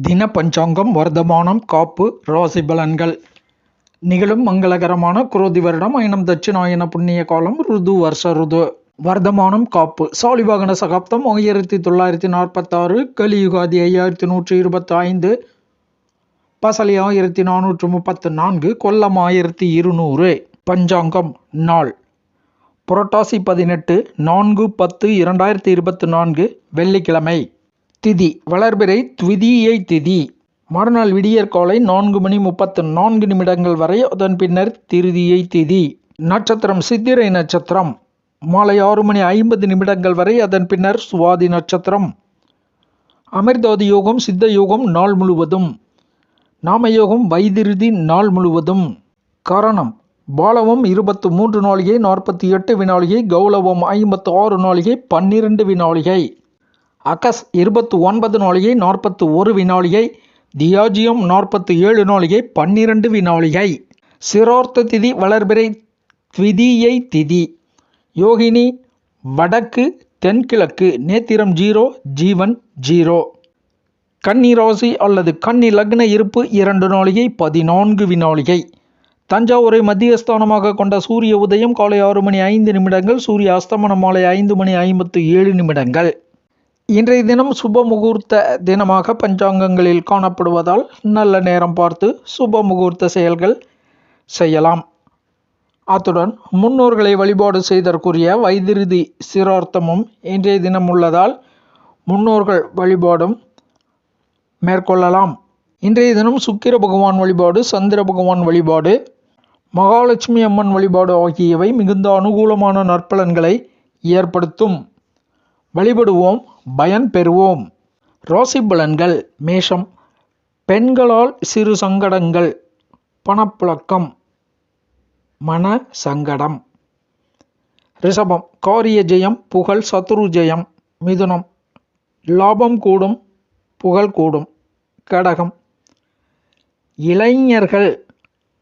தின பஞ்சாங்கம் வர்த்தமானம் காப்பு ராசி பலன்கள் நிகழும் மங்களகரமான குரோதி வருடம் ஐனம் தட்சிணாயன புண்ணிய காலம் ருது வருஷ ருது. வர்த்தமானம் காப்பு. சாலிவாகன சகாப்தம் ஆயிரத்தி தொள்ளாயிரத்தி நாற்பத்தாறு கலியுகாதி ஐயாயிரத்தி நூற்றி இருபத்தி ஐந்து பசலி ஆயிரத்தி நானூற்று முப்பத்து நான்கு கொல்லம் ஆயிரத்தி இருநூறு. பஞ்சாங்கம் நாள். புரட்டாசி பதினெட்டு நான்கு பத்து இரண்டாயிரத்தி இருபத்தி நான்கு வெள்ளிக்கிழமை. திதி வளர்பிறை த்விதீயை திதி. மறுநாள் விடியற் காலை நான்கு மணி முப்பத்து நான்கு நிமிடங்கள் வரை அதன் பின்னர் திருதியை திதி. நட்சத்திரம் சித்திரை நட்சத்திரம். மாலை ஆறு மணி ஐம்பது நிமிடங்கள் வரை அதன் பின்னர் சுவாதி நட்சத்திரம். அமிர்தாதி யோகம் சித்த யோகம் நாள் முழுவதும். நாமயோகம் வைதிருதி நாள் முழுவதும். காரணம் பாலவம் இருபத்து மூன்று நாளிகை நாற்பத்தி எட்டு வினாளிகை கௌலவம் ஐம்பத்து ஆறு நாளிகை பன்னிரண்டு வினாளிகை. அகஸ் இருபத்து ஒன்பது நாளிகை நாற்பத்து ஒரு வினாளிகை தியாஜியம் நாற்பத்து ஏழு நாளிகை பன்னிரண்டு வினாளிகை. சிரோர்த்த திதி வளர்பிறை த்விதீயை திதி. யோகினி வடக்கு தென்கிழக்கு நேத்திரம் ஜீரோ ஜீவன் ஜீரோ. கன்னிராசி அல்லது கன்னி லக்ன இருப்பு இரண்டு நாளிகை பதினான்கு வினாளிகை. தஞ்சாவூரை மத்தியஸ்தானமாக கொண்ட சூரிய உதயம் காலை ஆறு மணி ஐந்து நிமிடங்கள் சூரிய அஸ்தமனம் மாலை ஐந்து மணி ஐம்பத்து ஏழு நிமிடங்கள். இன்றைய தினம் சுப முகூர்த்த தினமாக பஞ்சாங்கங்களில் காணப்படுவதால் நல்ல நேரம் பார்த்து சுப முகூர்த்த செயல்கள் செய்யலாம். அத்துடன் முன்னோர்களை வழிபாடு செய்தற்குரிய வைதிருதி சிரார்த்தமும் இன்றைய தினம் உள்ளதால் முன்னோர்கள் வழிபாடும் மேற்கொள்ளலாம். இன்றைய தினம் சுக்கிர பகவான் வழிபாடு சந்திர பகவான் வழிபாடு மகாலட்சுமி அம்மன் வழிபாடு ஆகியவை மிகுந்த அனுகூலமான நற்பலன்களை ஏற்படுத்தும். வழிபடுவோம். பயன் பெறுவோம். ராசி பலன்கள் மேஷம் பெண்களால் சிறு சங்கடங்கள் பணப்புழக்கம் மன சங்கடம். ரிஷபம் காரிய ஜெயம் புகழ் சத்ரு ஜெயம் மிதுனம் லாபம் கூடும் புகழ் கூடும். கடகம் இளைஞர்கள்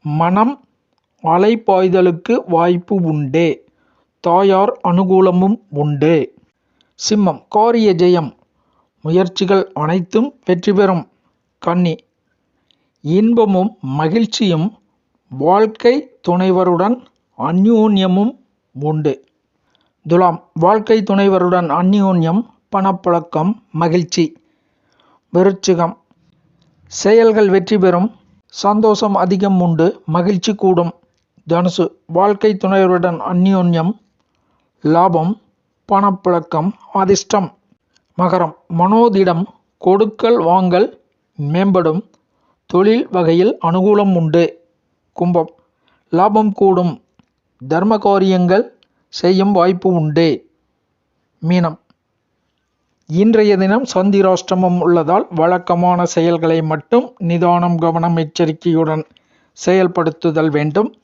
மனம் அலைப்பாய்தலுக்கு வாய்ப்பு உண்டு. தாயார் அனுகூலமும் உண்டு. சிம்மம் கோரிய ஜெயம். முயற்சிகள் அனைத்தும் வெற்றி பெறும். கன்னி இன்பமும் மகிழ்ச்சியும் வாழ்க்கை துணைவருடன் அந்யூன்யமும் உண்டு. துலாம் வாழ்க்கை துணைவருடன் அந்யூன்யம் பணப்பழக்கம் மகிழ்ச்சி. விருச்சிகம் செயல்கள் வெற்றி பெறும். சந்தோஷம் அதிகம் உண்டு மகிழ்ச்சி கூடும். தனுசு வாழ்க்கை துணைவருடன் அந்யோன்யம் லாபம் பணப்பழக்கம் அதிர்ஷ்டம் மகரம். மனோதிடம் கொடுக்கல் வாங்கல் மேம்படும். தொழில் வகையில் அனுகூலம் உண்டு. கும்பம். லாபம் கூடும். தர்ம காரியங்கள் செய்யும் வாய்ப்பு உண்டு. மீனம். இன்றைய தினம் சந்திராஷ்டமம் உள்ளதால் வழக்கமான செயல்களை மட்டும் நிதானம் கவனம் எச்சரிக்கையுடன் செயல்படுத்துதல் வேண்டும்.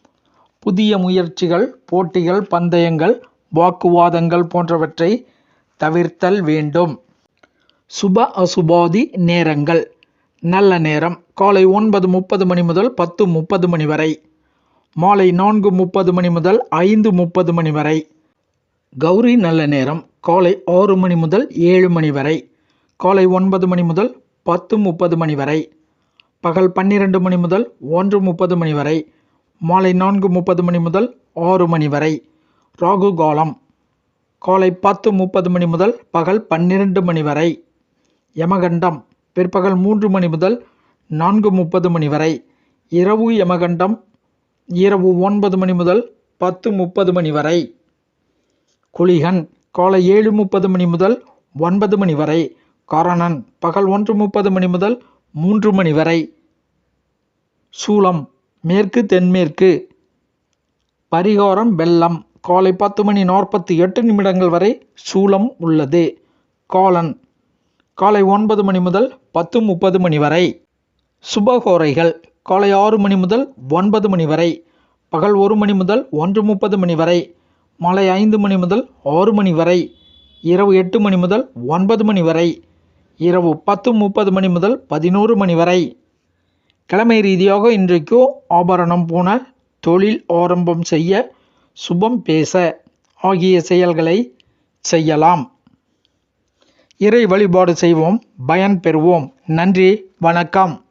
புதிய முயற்சிகள் போட்டிகள் பந்தயங்கள் வாக்குவாதங்கள் போன்றவற்றை தவிர்த்தல் வேண்டும். சுப அசுபாதி நேரங்கள். நல்ல நேரம். காலை ஒன்பது முப்பது மணி முதல் பத்து முப்பது மணி வரை. மாலை நான்கு முப்பது மணி முதல் ஐந்து முப்பது மணி வரை. கௌரி நல்ல நேரம். காலை ஆறு மணி முதல் ஏழு மணி வரை. காலை ஒன்பது மணி முதல் பத்து முப்பது மணி வரை. பகல் பன்னிரண்டு மணி முதல் ஒன்று முப்பது மணி வரை. மாலை நான்கு முப்பது மணி முதல் ஆறு மணி வரை. ராகு காலம் காலை பத்து முப்பது மணி முதல் பகல் பன்னிரண்டு மணி வரை. யமகண்டம் பிற்பகல் மூன்று மணி முதல் நான்கு முப்பது மணி வரை. இரவு யமகண்டம் இரவு ஒன்பது மணி முதல் பத்து முப்பது மணி வரை. குளிகன் காலை ஏழு முப்பது மணி முதல் ஒன்பது மணி வரை. காரணன் பகல் ஒன்று முப்பது மணி முதல் மூன்று மணி வரை. சூலம் மேற்கு தென்மேற்கு. பரிகாரம் வெள்ளம். காலை பத்து மணி நாற்பத்தி எட்டு நிமிடங்கள் வரை சூலம் உள்ளது. காலன். காலை ஒன்பது மணி முதல் பத்து முப்பது மணி வரை சுபகோரைகள். காலை ஆறு மணி முதல் ஒன்பது மணி வரை பகல் ஒரு மணி முதல் ஒன்று முப்பது மணி வரை மாலை ஐந்து மணி முதல் ஆறு மணி வரை இரவு எட்டு மணி முதல் ஒன்பது மணி வரை இரவு பத்து முப்பது மணி முதல் பதினோரு மணி வரை. கிழமை ரீதியாக இன்றைக்கு ஆபரணம் போன தொழில் ஆரம்பம் செய்ய சுபம் பேச ஆகிய செயல்களை செய்யலாம். இறை வழிபாடு செய்வோம். பயன் பெறுவோம். நன்றி. வணக்கம்.